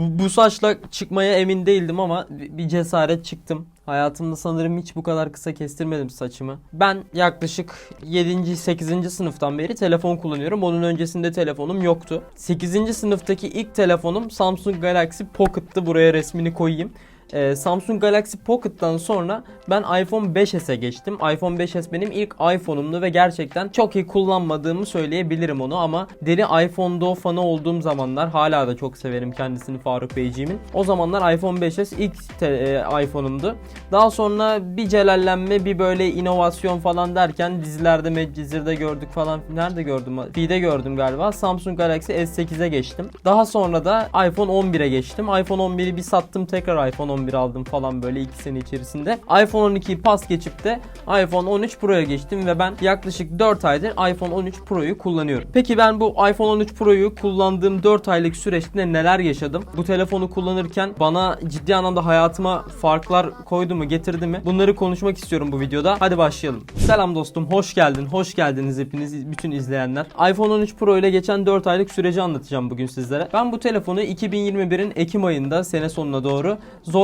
Bu, bu saçla çıkmaya emin değildim ama bir cesaret çıktım. Hayatımda sanırım hiç bu kadar kısa kestirmedim saçımı. Ben yaklaşık 7. 8. sınıftan beri telefon kullanıyorum. Onun öncesinde telefonum yoktu. 8. sınıftaki ilk telefonum Samsung Galaxy Pocket'tı. Buraya resmini koyayım. Ee, Samsung Galaxy Pocket'tan sonra ben iPhone 5s'e geçtim. iPhone 5s benim ilk iPhone'umdu ve gerçekten çok iyi kullanmadığımı söyleyebilirim onu ama deli iPhone fanı olduğum zamanlar hala da çok severim kendisini Faruk Beyciğimin. O zamanlar iPhone 5s ilk te- e, iPhone'umdu. Daha sonra bir celallenme bir böyle inovasyon falan derken dizilerde Medcezir'de gördük falan. Nerede gördüm? Feed'e gördüm galiba. Samsung Galaxy S8'e geçtim. Daha sonra da iPhone 11'e geçtim. iPhone 11'i bir sattım tekrar iPhone 11 aldım falan böyle 2 sene içerisinde. iPhone 12'yi pas geçip de iPhone 13 Pro'ya geçtim ve ben yaklaşık 4 aydır iPhone 13 Pro'yu kullanıyorum. Peki ben bu iPhone 13 Pro'yu kullandığım 4 aylık süreçte neler yaşadım? Bu telefonu kullanırken bana ciddi anlamda hayatıma farklar koydu mu, getirdi mi? Bunları konuşmak istiyorum bu videoda. Hadi başlayalım. Selam dostum, hoş geldin. Hoş geldiniz hepiniz, bütün izleyenler. iPhone 13 Pro ile geçen 4 aylık süreci anlatacağım bugün sizlere. Ben bu telefonu 2021'in Ekim ayında sene sonuna doğru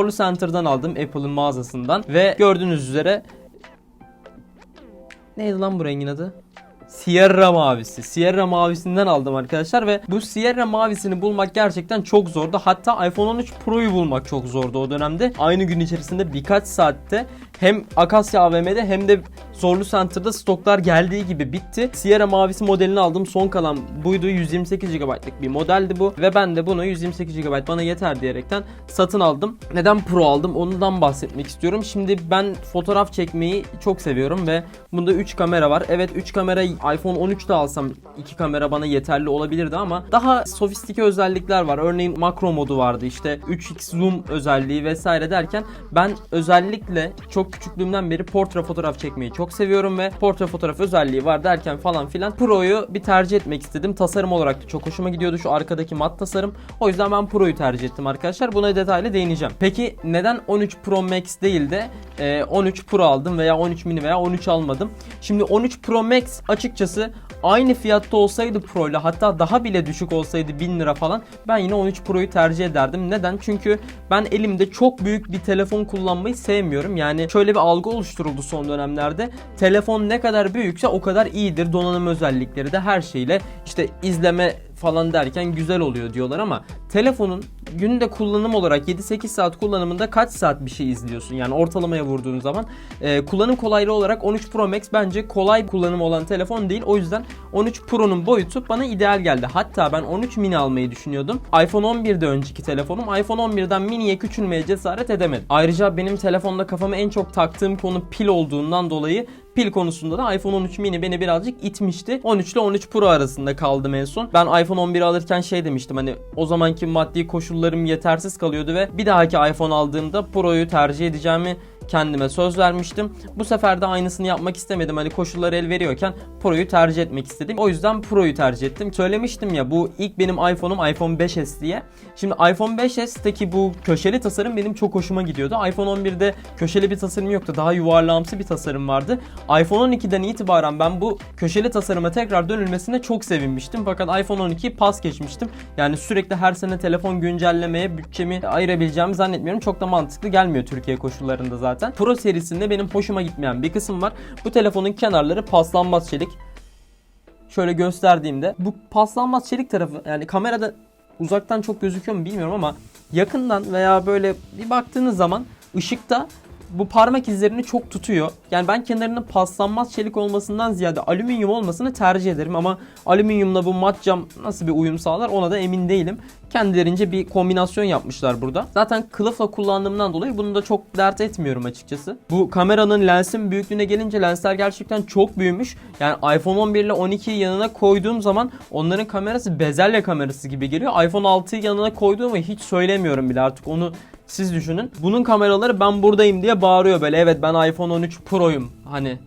Zorlu Center'dan aldım Apple'ın mağazasından ve gördüğünüz üzere Neydi lan bu rengin adı? Sierra mavisi. Sierra mavisinden aldım arkadaşlar ve bu Sierra mavisini bulmak gerçekten çok zordu. Hatta iPhone 13 Pro'yu bulmak çok zordu o dönemde. Aynı gün içerisinde birkaç saatte hem Akasya AVM'de hem de Zorlu Center'da stoklar geldiği gibi bitti. Sierra mavisi modelini aldım. Son kalan buydu. 128 GB'lık bir modeldi bu. Ve ben de bunu 128 GB bana yeter diyerekten satın aldım. Neden Pro aldım? Ondan bahsetmek istiyorum. Şimdi ben fotoğraf çekmeyi çok seviyorum ve bunda 3 kamera var. Evet 3 kamera iPhone 13'te alsam 2 kamera bana yeterli olabilirdi ama daha sofistike özellikler var. Örneğin makro modu vardı işte 3x zoom özelliği vesaire derken ben özellikle çok küçüklüğümden beri portre fotoğraf çekmeyi çok seviyorum ve portre fotoğraf özelliği var derken falan filan Pro'yu bir tercih etmek istedim. Tasarım olarak da çok hoşuma gidiyordu şu arkadaki mat tasarım. O yüzden ben Pro'yu tercih ettim arkadaşlar. Buna detaylı değineceğim. Peki neden 13 Pro Max değil de e, 13 Pro aldım veya 13 mini veya 13 almadım? Şimdi 13 Pro Max açıkçası aynı fiyatta olsaydı Pro ile hatta daha bile düşük olsaydı 1000 lira falan ben yine 13 Pro'yu tercih ederdim. Neden? Çünkü ben elimde çok büyük bir telefon kullanmayı sevmiyorum. Yani şöyle bir algı oluşturuldu son dönemlerde. Telefon ne kadar büyükse o kadar iyidir. Donanım özellikleri de her şeyle işte izleme falan derken güzel oluyor diyorlar ama telefonun günde kullanım olarak 7-8 saat kullanımında kaç saat bir şey izliyorsun? Yani ortalamaya vurduğun zaman Ee, kullanım kolaylığı olarak 13 Pro Max bence kolay kullanım olan telefon değil. O yüzden 13 Pro'nun boyutu bana ideal geldi. Hatta ben 13 mini almayı düşünüyordum. iPhone 11'de önceki telefonum. iPhone 11'den miniye küçülmeye cesaret edemedim. Ayrıca benim telefonda kafama en çok taktığım konu pil olduğundan dolayı pil konusunda da iPhone 13 mini beni birazcık itmişti. 13 ile 13 Pro arasında kaldım en son. Ben iPhone 11 alırken şey demiştim hani o zamanki maddi koşullarım yetersiz kalıyordu ve bir dahaki iPhone aldığımda Pro'yu tercih edeceğimi kendime söz vermiştim. Bu sefer de aynısını yapmak istemedim. Hani koşullar el veriyorken Pro'yu tercih etmek istedim. O yüzden Pro'yu tercih ettim. Söylemiştim ya bu ilk benim iPhone'um iPhone 5s diye. Şimdi iPhone 5s'teki bu köşeli tasarım benim çok hoşuma gidiyordu. iPhone 11'de köşeli bir tasarım yoktu. Daha yuvarlağımsı bir tasarım vardı. iPhone 12'den itibaren ben bu köşeli tasarıma tekrar dönülmesine çok sevinmiştim. Fakat iPhone 12'yi pas geçmiştim. Yani sürekli her sene telefon güncellemeye bütçemi ayırabileceğimi zannetmiyorum. Çok da mantıklı gelmiyor Türkiye koşullarında zaten. Pro serisinde benim hoşuma gitmeyen bir kısım var. Bu telefonun kenarları paslanmaz çelik. Şöyle gösterdiğimde bu paslanmaz çelik tarafı yani kamerada uzaktan çok gözüküyor mu bilmiyorum ama yakından veya böyle bir baktığınız zaman ışıkta bu parmak izlerini çok tutuyor. Yani ben kenarının paslanmaz çelik olmasından ziyade alüminyum olmasını tercih ederim ama alüminyumla bu mat cam nasıl bir uyum sağlar ona da emin değilim. Kendilerince bir kombinasyon yapmışlar burada. Zaten kılıfla kullandığımdan dolayı bunu da çok dert etmiyorum açıkçası. Bu kameranın lensin büyüklüğüne gelince lensler gerçekten çok büyümüş. Yani iPhone 11 ile 12'yi yanına koyduğum zaman onların kamerası bezelye kamerası gibi geliyor. iPhone 6'yı yanına koyduğumu hiç söylemiyorum bile artık onu siz düşünün. Bunun kameraları ben buradayım diye bağırıyor böyle. Evet ben iPhone 13 Pro'yum. Hani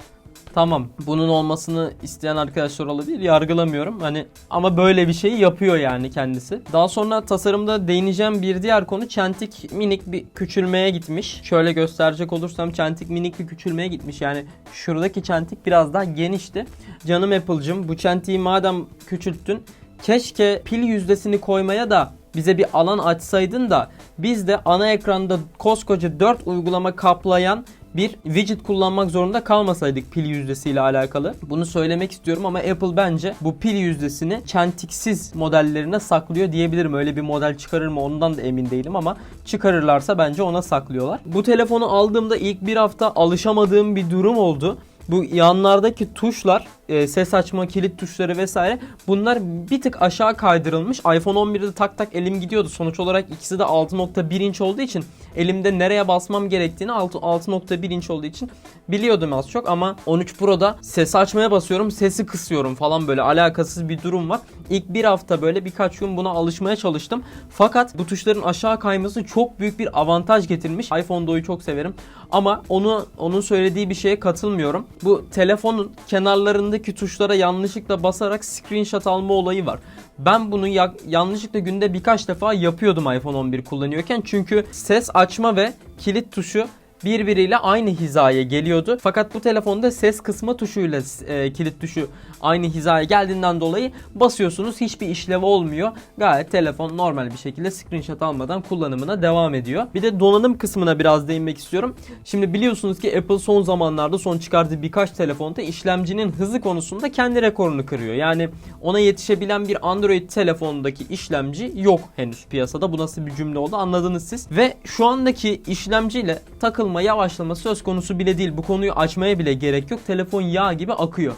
tamam bunun olmasını isteyen arkadaşlar olabilir. Yargılamıyorum. Hani ama böyle bir şeyi yapıyor yani kendisi. Daha sonra tasarımda değineceğim bir diğer konu çentik minik bir küçülmeye gitmiş. Şöyle gösterecek olursam çentik minik bir küçülmeye gitmiş. Yani şuradaki çentik biraz daha genişti. Canım Apple'cım bu çentiği madem küçülttün keşke pil yüzdesini koymaya da bize bir alan açsaydın da biz de ana ekranda koskoca 4 uygulama kaplayan bir widget kullanmak zorunda kalmasaydık pil yüzdesiyle alakalı. Bunu söylemek istiyorum ama Apple bence bu pil yüzdesini çentiksiz modellerine saklıyor diyebilirim. Öyle bir model çıkarır mı ondan da emin değilim ama çıkarırlarsa bence ona saklıyorlar. Bu telefonu aldığımda ilk bir hafta alışamadığım bir durum oldu. Bu yanlardaki tuşlar, e, ses açma, kilit tuşları vesaire bunlar bir tık aşağı kaydırılmış. iPhone 11'de tak tak elim gidiyordu. Sonuç olarak ikisi de 6.1 inç olduğu için elimde nereye basmam gerektiğini 6 6.1 inç olduğu için biliyordum az çok ama 13 Pro'da ses açmaya basıyorum, sesi kısıyorum falan böyle alakasız bir durum var. İlk bir hafta böyle birkaç gün buna alışmaya çalıştım. Fakat bu tuşların aşağı kayması çok büyük bir avantaj getirmiş. iPhone Do'yu çok severim. Ama onu onun söylediği bir şeye katılmıyorum. Bu telefonun kenarlarındaki tuşlara yanlışlıkla basarak screenshot alma olayı var. Ben bunu ya- yanlışlıkla günde birkaç defa yapıyordum iPhone 11 kullanıyorken. Çünkü ses açma ve kilit tuşu birbiriyle aynı hizaya geliyordu. Fakat bu telefonda ses kısma tuşuyla e, kilit tuşu aynı hizaya geldiğinden dolayı basıyorsunuz hiçbir işlevi olmuyor. Gayet telefon normal bir şekilde screenshot almadan kullanımına devam ediyor. Bir de donanım kısmına biraz değinmek istiyorum. Şimdi biliyorsunuz ki Apple son zamanlarda son çıkardığı birkaç telefonda işlemcinin hızı konusunda kendi rekorunu kırıyor. Yani ona yetişebilen bir Android telefondaki işlemci yok henüz piyasada. Bu nasıl bir cümle oldu anladınız siz. Ve şu andaki işlemciyle takılma yavaşlama söz konusu bile değil. Bu konuyu açmaya bile gerek yok. Telefon yağ gibi akıyor.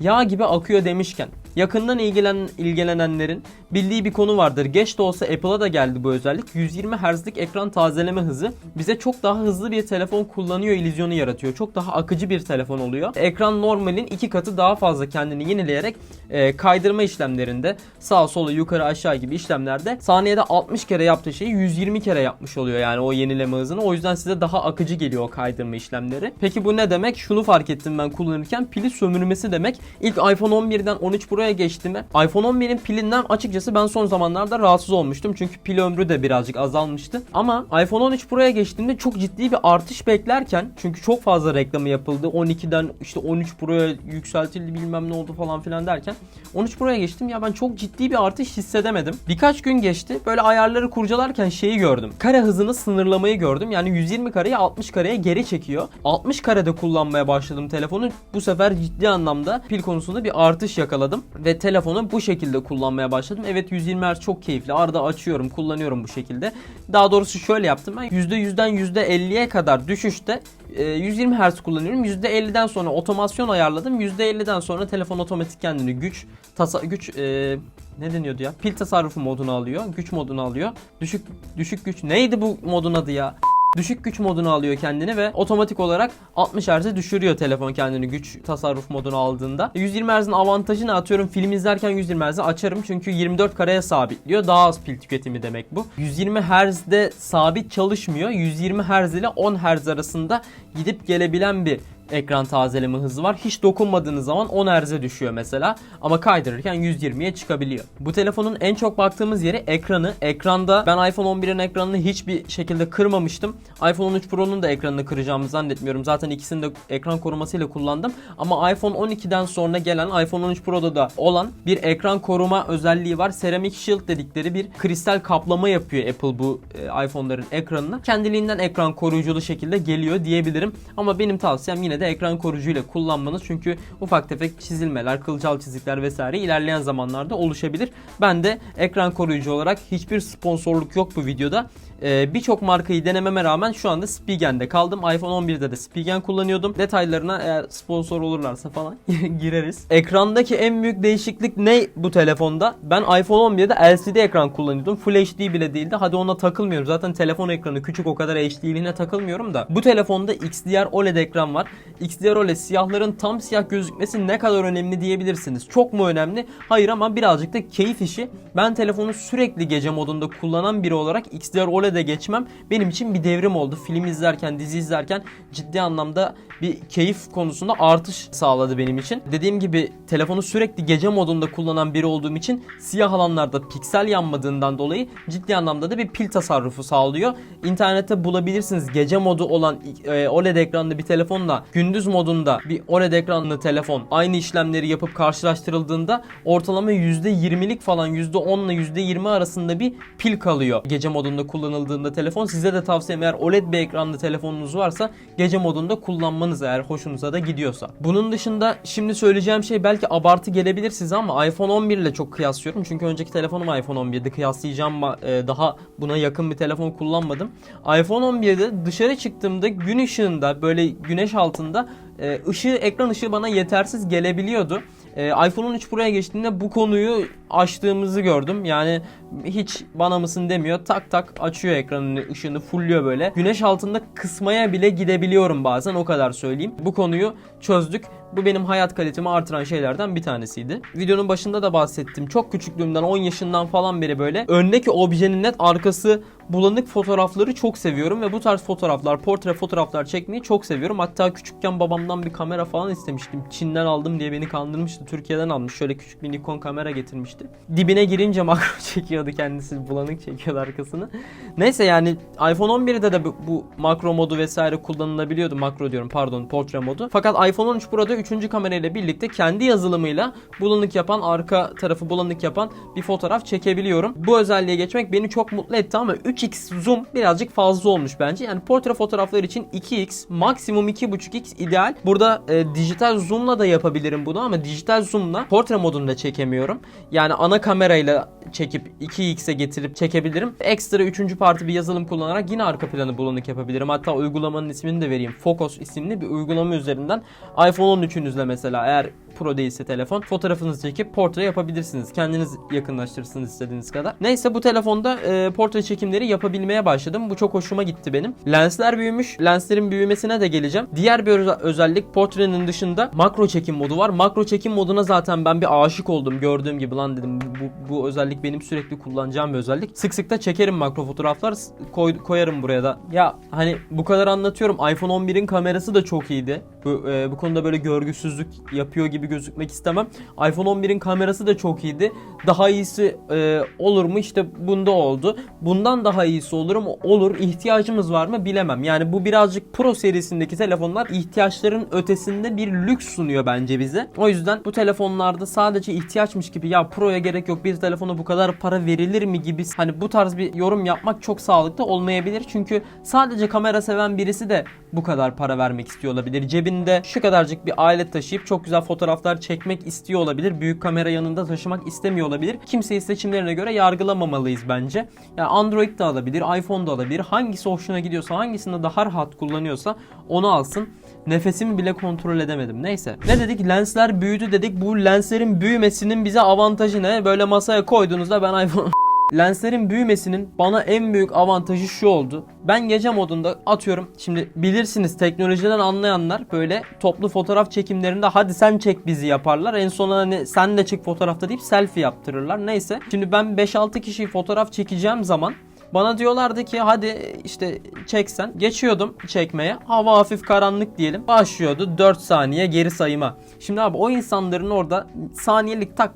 Yağ gibi akıyor demişken yakından ilgilen, ilgilenenlerin bildiği bir konu vardır. Geç de olsa Apple'a da geldi bu özellik. 120 Hz'lik ekran tazeleme hızı bize çok daha hızlı bir telefon kullanıyor illüzyonu yaratıyor. Çok daha akıcı bir telefon oluyor. Ekran normalin iki katı daha fazla kendini yenileyerek e, kaydırma işlemlerinde sağa sola yukarı aşağı gibi işlemlerde saniyede 60 kere yaptığı şeyi 120 kere yapmış oluyor yani o yenileme hızını. O yüzden size daha akıcı geliyor o kaydırma işlemleri. Peki bu ne demek? Şunu fark ettim ben kullanırken pili sömürmesi demek. İlk iPhone 11'den 13 Pro'ya geçtiğimde iPhone 11'in pilinden açıkçası ben son zamanlarda rahatsız olmuştum. Çünkü pil ömrü de birazcık azalmıştı. Ama iPhone 13 Pro'ya geçtiğimde çok ciddi bir artış beklerken çünkü çok fazla reklamı yapıldı. 12'den işte 13 Pro'ya yükseltildi bilmem ne oldu falan filan derken 13 Pro'ya geçtim ya ben çok ciddi bir artış hissedemedim. Birkaç gün geçti. Böyle ayarları kurcalarken şeyi gördüm. Kare hızını sınırlamayı gördüm. Yani 120 kareye 60 kareye geri çekiyor. 60 karede kullanmaya başladım telefonu. Bu sefer ciddi anlamda pil konusunda bir artış yakaladım ve telefonu bu şekilde kullanmaya başladım. Evet 120 Hz çok keyifli. Arada açıyorum, kullanıyorum bu şekilde. Daha doğrusu şöyle yaptım ben. %100'den %50'ye kadar düşüşte e, 120 Hz kullanıyorum. %50'den sonra otomasyon ayarladım. %50'den sonra telefon otomatik kendini güç, tasa güç e, ne deniyordu ya? Pil tasarrufu modunu alıyor. Güç modunu alıyor. Düşük düşük güç. Neydi bu modun adı ya? Düşük güç modunu alıyor kendini ve otomatik olarak 60 Hz'e düşürüyor telefon kendini güç tasarruf modunu aldığında. 120 Hz'in avantajı ne atıyorum film izlerken 120 Hz'i açarım çünkü 24 kareye sabitliyor. Daha az pil tüketimi demek bu. 120 Hz'de sabit çalışmıyor. 120 Hz ile 10 Hz arasında gidip gelebilen bir ekran tazeleme hızı var. Hiç dokunmadığınız zaman 10 Hz'e düşüyor mesela ama kaydırırken 120'ye çıkabiliyor. Bu telefonun en çok baktığımız yeri ekranı. Ekranda ben iPhone 11'in ekranını hiçbir şekilde kırmamıştım. iPhone 13 Pro'nun da ekranını kıracağımı zannetmiyorum. Zaten ikisini de ekran korumasıyla kullandım. Ama iPhone 12'den sonra gelen iPhone 13 Pro'da da olan bir ekran koruma özelliği var. Ceramic Shield dedikleri bir kristal kaplama yapıyor Apple bu e, iPhone'ların ekranına. Kendiliğinden ekran koruyuculu şekilde geliyor diyebilirim. Ama benim tavsiyem yine de ekran koruyucuyla kullanmanız. Çünkü ufak tefek çizilmeler, kılcal çizikler vesaire ilerleyen zamanlarda oluşabilir. Ben de ekran koruyucu olarak hiçbir sponsorluk yok bu videoda. Ee, Birçok markayı denememe rağmen şu anda Spigen'de kaldım. iPhone 11'de de Spigen kullanıyordum. Detaylarına eğer sponsor olurlarsa falan gireriz. Ekrandaki en büyük değişiklik ne bu telefonda? Ben iPhone 11'de LCD ekran kullanıyordum. Full HD bile değildi. Hadi ona takılmıyorum. Zaten telefon ekranı küçük o kadar HD'liğine takılmıyorum da. Bu telefonda XDR OLED ekran var. XDR OLED siyahların tam siyah gözükmesi ne kadar önemli diyebilirsiniz. Çok mu önemli? Hayır ama birazcık da keyif işi. Ben telefonu sürekli gece modunda kullanan biri olarak XDR OLED'e geçmem benim için bir devrim oldu. Film izlerken, dizi izlerken ciddi anlamda bir keyif konusunda artış sağladı benim için. Dediğim gibi telefonu sürekli gece modunda kullanan biri olduğum için siyah alanlarda piksel yanmadığından dolayı ciddi anlamda da bir pil tasarrufu sağlıyor. İnternette bulabilirsiniz gece modu olan e, OLED ekranlı bir telefonla gündüz modunda bir OLED ekranlı telefon aynı işlemleri yapıp karşılaştırıldığında ortalama %20'lik falan %10 ile %20 arasında bir pil kalıyor. Gece modunda kullanıldığında telefon size de tavsiyem eğer OLED bir ekranlı telefonunuz varsa gece modunda kullanmanız eğer hoşunuza da gidiyorsa. Bunun dışında şimdi söyleyeceğim şey belki abartı gelebilir size ama iPhone 11 ile çok kıyaslıyorum. Çünkü önceki telefonum iPhone 11'di. Kıyaslayacağım e, daha buna yakın bir telefon kullanmadım. iPhone 11'de dışarı çıktığımda gün ışığında böyle güneş altında e, ışığı ekran ışığı bana yetersiz gelebiliyordu. E, iPhone 13 Pro'ya geçtiğinde bu konuyu açtığımızı gördüm. Yani hiç bana mısın demiyor. Tak tak açıyor ekranın ışığını fullüyor böyle. Güneş altında kısmaya bile gidebiliyorum bazen o kadar söyleyeyim. Bu konuyu çözdük. Bu benim hayat kalitemi artıran şeylerden bir tanesiydi. Videonun başında da bahsettim. Çok küçüklüğümden 10 yaşından falan beri böyle öndeki objenin net arkası bulanık fotoğrafları çok seviyorum ve bu tarz fotoğraflar, portre fotoğraflar çekmeyi çok seviyorum. Hatta küçükken babamdan bir kamera falan istemiştim. Çin'den aldım diye beni kandırmıştı. Türkiye'den almış. Şöyle küçük bir Nikon kamera getirmişti. Dibine girince makro çekiyordu kendisi. Bulanık çekiyordu arkasını. Neyse yani iPhone 11'de de bu, bu makro modu vesaire kullanılabiliyordu. Makro diyorum pardon portre modu. Fakat iPhone 13 Pro'da 3. kamerayla birlikte kendi yazılımıyla bulanık yapan, arka tarafı bulanık yapan bir fotoğraf çekebiliyorum. Bu özelliğe geçmek beni çok mutlu etti ama 3x zoom birazcık fazla olmuş bence. Yani portre fotoğraflar için 2x, maksimum 2.5x ideal. Burada e, dijital zoom'la da yapabilirim bunu ama dijital zoom'la portre modunda çekemiyorum. Yani ana kamerayla çekip 2x'e getirip çekebilirim. Ekstra 3. parti bir yazılım kullanarak yine arka planı bulanık yapabilirim. Hatta uygulamanın ismini de vereyim. Focus isimli bir uygulama üzerinden iPhone 13'ünüzle mesela eğer Pro değilse telefon fotoğrafınızı çekip portre yapabilirsiniz. Kendiniz yakınlaştırırsınız istediğiniz kadar. Neyse bu telefonda e, portre çekimleri yapabilmeye başladım. Bu çok hoşuma gitti benim. Lensler büyümüş. Lenslerin büyümesine de geleceğim. Diğer bir özel- özellik portrenin dışında makro çekim modu var. Makro çekim moduna zaten ben bir aşık oldum. Gördüğüm gibi lan dedim bu, bu özellik benim sürekli kullanacağım bir özellik. Sık sık da çekerim makro fotoğraflar. Koy, koyarım buraya da. Ya hani bu kadar anlatıyorum. iPhone 11'in kamerası da çok iyiydi. Bu, e, bu konuda böyle görgüsüzlük yapıyor gibi gözükmek istemem. iPhone 11'in kamerası da çok iyiydi. Daha iyisi e, olur mu? İşte bunda oldu. Bundan daha iyisi olur mu? Olur. İhtiyacımız var mı? Bilemem. Yani bu birazcık Pro serisindeki telefonlar ihtiyaçların ötesinde bir lüks sunuyor bence bize. O yüzden bu telefonlarda sadece ihtiyaçmış gibi ya Pro'ya gerek yok bir telefona bu kadar para verilir mi gibi hani bu tarz bir yorum yapmak çok sağlıklı olmayabilir. Çünkü sadece kamera seven birisi de bu kadar para vermek istiyor olabilir. Cebinde şu kadarcık bir alet taşıyıp çok güzel fotoğraflar çekmek istiyor olabilir. Büyük kamera yanında taşımak istemiyor olabilir. Kimseyi seçimlerine göre yargılamamalıyız bence. Yani Android de alabilir, iPhone da alabilir. Hangisi hoşuna gidiyorsa, hangisini daha rahat kullanıyorsa onu alsın. Nefesimi bile kontrol edemedim. Neyse. Ne dedik? Lensler büyüdü dedik. Bu lenslerin büyümesinin bize avantajı ne? Böyle masaya koyduğunuzda ben iPhone Lenslerin büyümesinin bana en büyük avantajı şu oldu. Ben gece modunda atıyorum. Şimdi bilirsiniz teknolojiden anlayanlar böyle toplu fotoğraf çekimlerinde hadi sen çek bizi yaparlar. En sonunda hani sen de çek fotoğrafta deyip selfie yaptırırlar. Neyse. Şimdi ben 5-6 kişi fotoğraf çekeceğim zaman bana diyorlardı ki hadi işte çeksen. Geçiyordum çekmeye. Hava hafif karanlık diyelim. Başlıyordu 4 saniye geri sayıma. Şimdi abi o insanların orada saniyelik tak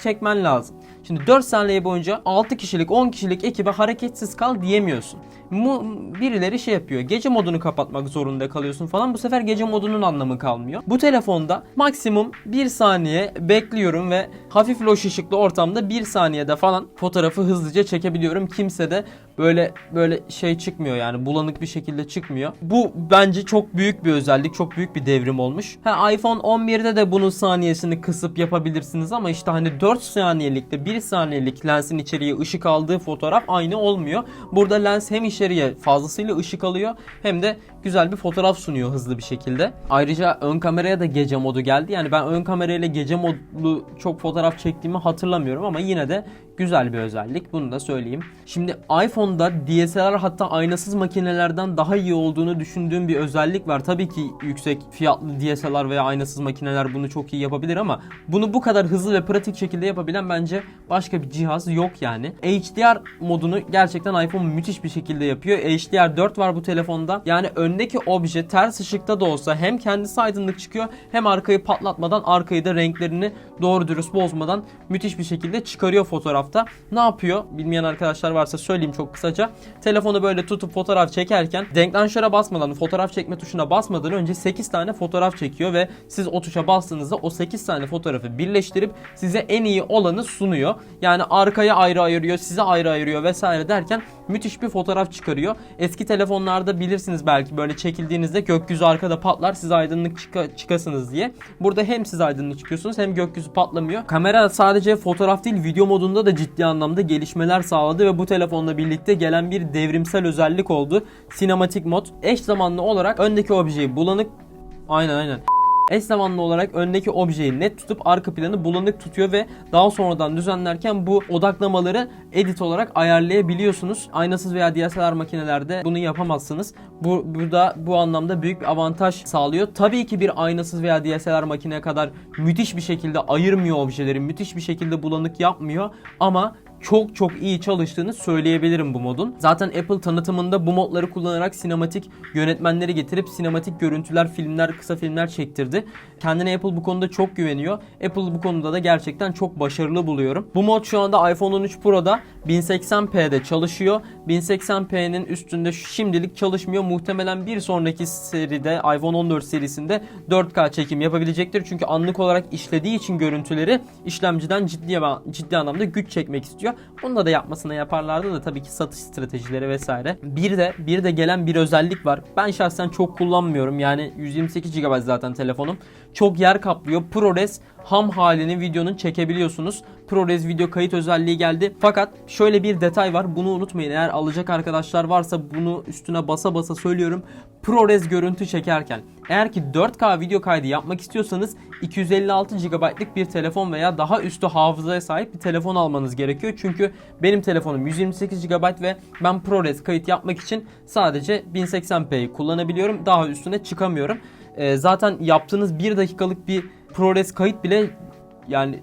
çekmen lazım. Şimdi 4 saniye boyunca 6 kişilik 10 kişilik ekibe hareketsiz kal diyemiyorsun. Bu birileri şey yapıyor. Gece modunu kapatmak zorunda kalıyorsun falan. Bu sefer gece modunun anlamı kalmıyor. Bu telefonda maksimum 1 saniye bekliyorum ve hafif loş ışıklı ortamda 1 saniyede falan fotoğrafı hızlıca çekebiliyorum. Kimse de böyle böyle şey çıkmıyor yani bulanık bir şekilde çıkmıyor. Bu bence çok büyük bir özellik, çok büyük bir devrim olmuş. Ha iPhone 11'de de bunun saniyesini kısıp yapabilirsiniz ama işte hani 4 saniyelikte 1 saniyelik lensin içeriye ışık aldığı fotoğraf aynı olmuyor. Burada lens hem içeriye fazlasıyla ışık alıyor hem de güzel bir fotoğraf sunuyor hızlı bir şekilde. Ayrıca ön kameraya da gece modu geldi. Yani ben ön kamerayla gece modlu çok fotoğraf çektiğimi hatırlamıyorum ama yine de güzel bir özellik. Bunu da söyleyeyim. Şimdi iPhone'da DSLR hatta aynasız makinelerden daha iyi olduğunu düşündüğüm bir özellik var. Tabii ki yüksek fiyatlı DSLR veya aynasız makineler bunu çok iyi yapabilir ama bunu bu kadar hızlı ve pratik şekilde yapabilen bence başka bir cihaz yok yani. HDR modunu gerçekten iPhone müthiş bir şekilde yapıyor. HDR4 var bu telefonda. Yani öndeki obje ters ışıkta da olsa hem kendisi aydınlık çıkıyor hem arkayı patlatmadan arkayı da renklerini doğru dürüst bozmadan müthiş bir şekilde çıkarıyor fotoğraf fotoğrafta ne yapıyor? Bilmeyen arkadaşlar varsa söyleyeyim çok kısaca. Telefonu böyle tutup fotoğraf çekerken denklanşöre basmadan, fotoğraf çekme tuşuna basmadan önce 8 tane fotoğraf çekiyor ve siz o tuşa bastığınızda o 8 tane fotoğrafı birleştirip size en iyi olanı sunuyor. Yani arkaya ayrı ayırıyor, size ayrı ayırıyor vesaire derken müthiş bir fotoğraf çıkarıyor. Eski telefonlarda bilirsiniz belki böyle çekildiğinizde gökyüzü arkada patlar siz aydınlık çıka- çıkasınız diye. Burada hem siz aydınlık çıkıyorsunuz hem gökyüzü patlamıyor. Kamera sadece fotoğraf değil video modunda da ciddi anlamda gelişmeler sağladı ve bu telefonla birlikte gelen bir devrimsel özellik oldu. Sinematik mod eş zamanlı olarak öndeki objeyi bulanık Aynen aynen. Eş zamanlı olarak öndeki objeyi net tutup arka planı bulanık tutuyor ve daha sonradan düzenlerken bu odaklamaları edit olarak ayarlayabiliyorsunuz. Aynasız veya DSLR makinelerde bunu yapamazsınız. Bu burada bu anlamda büyük bir avantaj sağlıyor. Tabii ki bir aynasız veya DSLR makine kadar müthiş bir şekilde ayırmıyor objeleri, müthiş bir şekilde bulanık yapmıyor ama çok çok iyi çalıştığını söyleyebilirim bu modun. Zaten Apple tanıtımında bu modları kullanarak sinematik yönetmenleri getirip sinematik görüntüler, filmler, kısa filmler çektirdi. Kendine Apple bu konuda çok güveniyor. Apple bu konuda da gerçekten çok başarılı buluyorum. Bu mod şu anda iPhone 13 Pro'da 1080p'de çalışıyor. 1080p'nin üstünde şimdilik çalışmıyor. Muhtemelen bir sonraki seride iPhone 14 serisinde 4K çekim yapabilecektir. Çünkü anlık olarak işlediği için görüntüleri işlemciden ciddi ciddi anlamda güç çekmek istiyor. Bunu da yapmasına yaparlardı da tabii ki satış stratejileri vesaire. Bir de bir de gelen bir özellik var. Ben şahsen çok kullanmıyorum. Yani 128 GB zaten telefonum. Çok yer kaplıyor. ProRes ham halini videonun çekebiliyorsunuz. ProRes video kayıt özelliği geldi. Fakat şöyle bir detay var. Bunu unutmayın. Eğer alacak arkadaşlar varsa bunu üstüne basa basa söylüyorum. ProRes görüntü çekerken eğer ki 4K video kaydı yapmak istiyorsanız 256 GB'lık bir telefon veya daha üstü hafızaya sahip bir telefon almanız gerekiyor. Çünkü benim telefonum 128 GB ve ben ProRes kayıt yapmak için sadece 1080p'yi kullanabiliyorum. Daha üstüne çıkamıyorum. Ee, zaten yaptığınız 1 dakikalık bir ProRes kayıt bile yani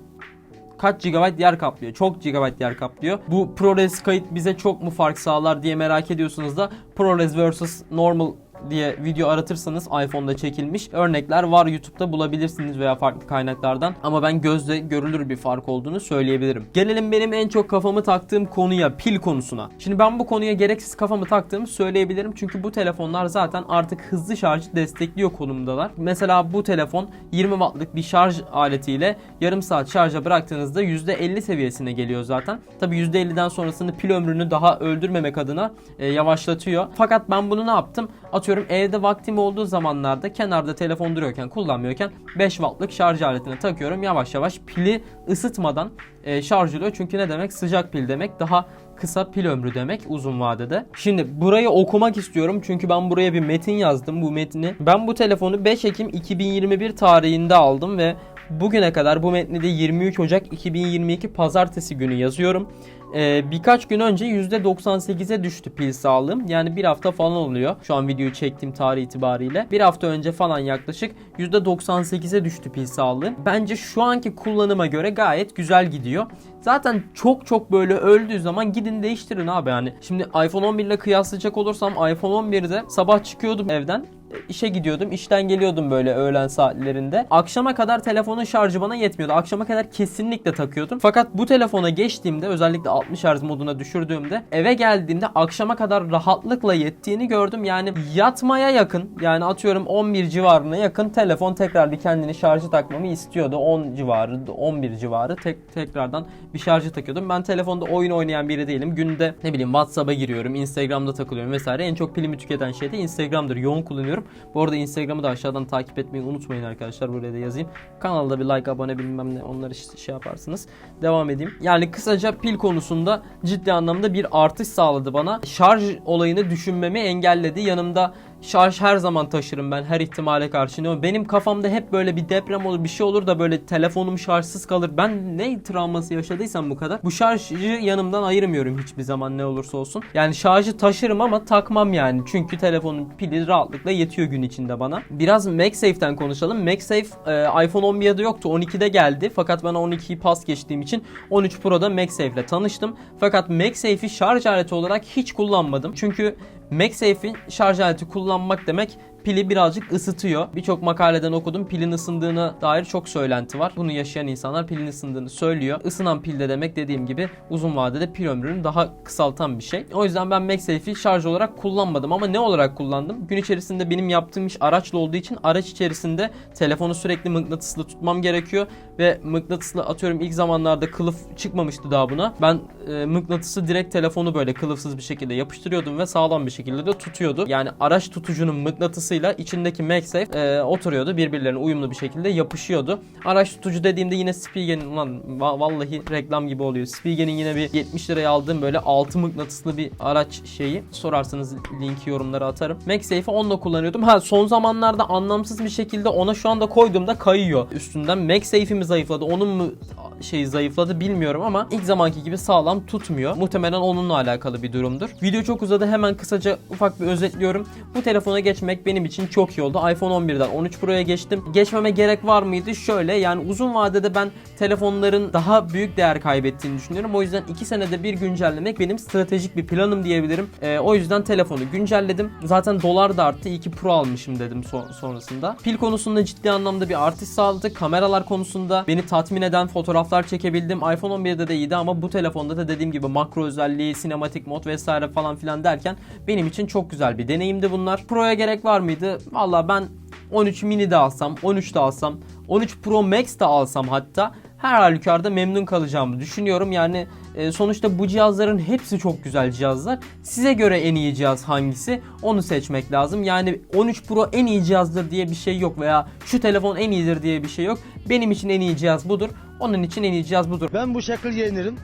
kaç GB yer kaplıyor? Çok GB yer kaplıyor. Bu ProRes kayıt bize çok mu fark sağlar diye merak ediyorsunuz da ProRes vs Normal diye video aratırsanız iPhone'da çekilmiş örnekler var YouTube'da bulabilirsiniz veya farklı kaynaklardan ama ben gözle görülür bir fark olduğunu söyleyebilirim. Gelelim benim en çok kafamı taktığım konuya pil konusuna. Şimdi ben bu konuya gereksiz kafamı taktığımı söyleyebilirim çünkü bu telefonlar zaten artık hızlı şarjı destekliyor konumdalar. Mesela bu telefon 20 wattlık bir şarj aletiyle yarım saat şarja bıraktığınızda %50 seviyesine geliyor zaten. Tabi %50'den sonrasını pil ömrünü daha öldürmemek adına e, yavaşlatıyor. Fakat ben bunu ne yaptım? Atıyorum evde vaktim olduğu zamanlarda kenarda telefon duruyorken kullanmıyorken 5 wattlık şarj aletine takıyorum. Yavaş yavaş pili ısıtmadan e, şarj oluyor. Çünkü ne demek? Sıcak pil demek. Daha kısa pil ömrü demek uzun vadede. Şimdi burayı okumak istiyorum çünkü ben buraya bir metin yazdım bu metni. Ben bu telefonu 5 Ekim 2021 tarihinde aldım ve bugüne kadar bu metni de 23 Ocak 2022 pazartesi günü yazıyorum. Ee, birkaç gün önce %98'e düştü pil sağlığım. Yani bir hafta falan oluyor. Şu an videoyu çektiğim tarih itibariyle. Bir hafta önce falan yaklaşık %98'e düştü pil sağlığım. Bence şu anki kullanıma göre gayet güzel gidiyor. Zaten çok çok böyle öldüğü zaman gidin değiştirin abi yani. Şimdi iPhone 11 ile kıyaslayacak olursam iPhone 11'de sabah çıkıyordum evden işe gidiyordum. işten geliyordum böyle öğlen saatlerinde. Akşama kadar telefonun şarjı bana yetmiyordu. Akşama kadar kesinlikle takıyordum. Fakat bu telefona geçtiğimde özellikle 60 Hz moduna düşürdüğümde eve geldiğimde akşama kadar rahatlıkla yettiğini gördüm. Yani yatmaya yakın yani atıyorum 11 civarına yakın telefon tekrar bir kendini şarjı takmamı istiyordu. 10 civarı 11 civarı tek tekrardan bir şarjı takıyordum. Ben telefonda oyun oynayan biri değilim. Günde ne bileyim WhatsApp'a giriyorum, Instagram'da takılıyorum vesaire. En çok pilimi tüketen şey de Instagram'dır. Yoğun kullanıyorum. Bu arada Instagram'ı da aşağıdan takip etmeyi unutmayın arkadaşlar. Buraya da yazayım. Kanalda bir like, abone bilmem ne onları şey yaparsınız. Devam edeyim. Yani kısaca pil konusunda ciddi anlamda bir artış sağladı bana. Şarj olayını düşünmemi engelledi. Yanımda şarj her zaman taşırım ben her ihtimale karşı. Benim kafamda hep böyle bir deprem olur bir şey olur da böyle telefonum şarjsız kalır. Ben ne travması yaşadıysam bu kadar. Bu şarjı yanımdan ayırmıyorum hiçbir zaman ne olursa olsun. Yani şarjı taşırım ama takmam yani. Çünkü telefonun pili rahatlıkla yetiyor gün içinde bana. Biraz MagSafe'den konuşalım. MagSafe e, iPhone 11'de yoktu. 12'de geldi. Fakat ben 12'yi pas geçtiğim için 13 Pro'da MagSafe ile tanıştım. Fakat MagSafe'i şarj aleti olarak hiç kullanmadım. Çünkü MagSafe'i şarj aleti kullanmak demek pili birazcık ısıtıyor. Birçok makaleden okudum pilin ısındığına dair çok söylenti var. Bunu yaşayan insanlar pilin ısındığını söylüyor. Isınan pil de demek dediğim gibi uzun vadede pil ömrünü daha kısaltan bir şey. O yüzden ben MagSafe'i şarj olarak kullanmadım ama ne olarak kullandım? Gün içerisinde benim yaptığım iş araçla olduğu için araç içerisinde telefonu sürekli mıknatıslı tutmam gerekiyor ve mıknatıslı atıyorum ilk zamanlarda kılıf çıkmamıştı daha buna. Ben e, mıknatısı direkt telefonu böyle kılıfsız bir şekilde yapıştırıyordum ve sağlam bir şekilde de tutuyordu. Yani araç tutucunun mıknatısıyla içindeki MagSafe e, oturuyordu. Birbirlerine uyumlu bir şekilde yapışıyordu. Araç tutucu dediğimde yine Spigen'in ulan va- vallahi reklam gibi oluyor. Spigen'in yine bir 70 liraya aldığım böyle altı mıknatıslı bir araç şeyi. Sorarsanız linki yorumlara atarım. MagSafe'i onunla kullanıyordum. Ha son zamanlarda anlamsız bir şekilde ona şu anda koyduğumda kayıyor. Üstünden MagSafe'i mi zayıfladı onun mu şey zayıfladı bilmiyorum ama ilk zamanki gibi sağlam tutmuyor. Muhtemelen onunla alakalı bir durumdur. Video çok uzadı. Hemen kısaca ufak bir özetliyorum. Bu telefona geçmek benim için çok iyi oldu. iPhone 11'den 13 Pro'ya geçtim. Geçmeme gerek var mıydı? Şöyle yani uzun vadede ben telefonların daha büyük değer kaybettiğini düşünüyorum. O yüzden 2 senede bir güncellemek benim stratejik bir planım diyebilirim. Ee, o yüzden telefonu güncelledim. Zaten dolar da arttı. 2 Pro almışım dedim son- sonrasında. Pil konusunda ciddi anlamda bir artış sağladı. Kameralar konusunda beni tatmin eden fotoğraflar çekebildim. iPhone 11'de de iyiydi ama bu telefonda da dediğim gibi makro özelliği, sinematik mod vesaire falan filan derken benim için çok güzel bir deneyimdi bunlar. Pro'ya gerek var mıydı? Valla ben 13 mini de alsam, 13 de alsam, 13 Pro Max de alsam hatta her halükarda memnun kalacağımı düşünüyorum. Yani e, sonuçta bu cihazların hepsi çok güzel cihazlar. Size göre en iyi cihaz hangisi? Onu seçmek lazım. Yani 13 Pro en iyi cihazdır diye bir şey yok veya şu telefon en iyidir diye bir şey yok. Benim için en iyi cihaz budur. Onun için en iyi cihaz budur. Ben bu şekil giyinirim.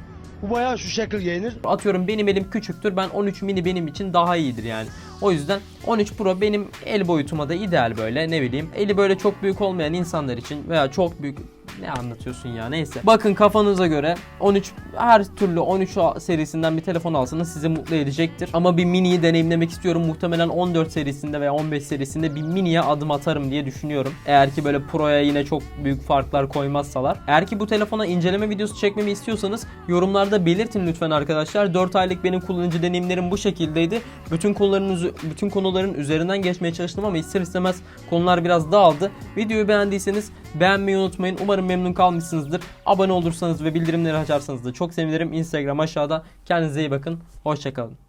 Bu bayağı şu şekil giyinir. Atıyorum benim elim küçüktür. Ben 13 mini benim için daha iyidir yani. O yüzden 13 Pro benim el boyutuma da ideal böyle ne bileyim. Eli böyle çok büyük olmayan insanlar için veya çok büyük ne anlatıyorsun ya neyse. Bakın kafanıza göre 13 her türlü 13 serisinden bir telefon alsanız sizi mutlu edecektir. Ama bir miniyi deneyimlemek istiyorum. Muhtemelen 14 serisinde veya 15 serisinde bir miniye adım atarım diye düşünüyorum. Eğer ki böyle Pro'ya yine çok büyük farklar koymazsalar. Eğer ki bu telefona inceleme videosu çekmemi istiyorsanız yorumlarda belirtin lütfen arkadaşlar. 4 aylık benim kullanıcı deneyimlerim bu şekildeydi. Bütün konuların bütün konuların üzerinden geçmeye çalıştım ama ister istemez konular biraz dağıldı. Videoyu beğendiyseniz beğenmeyi unutmayın. Umarım memnun kalmışsınızdır. Abone olursanız ve bildirimleri açarsanız da çok sevinirim. Instagram aşağıda. Kendinize iyi bakın. Hoşçakalın.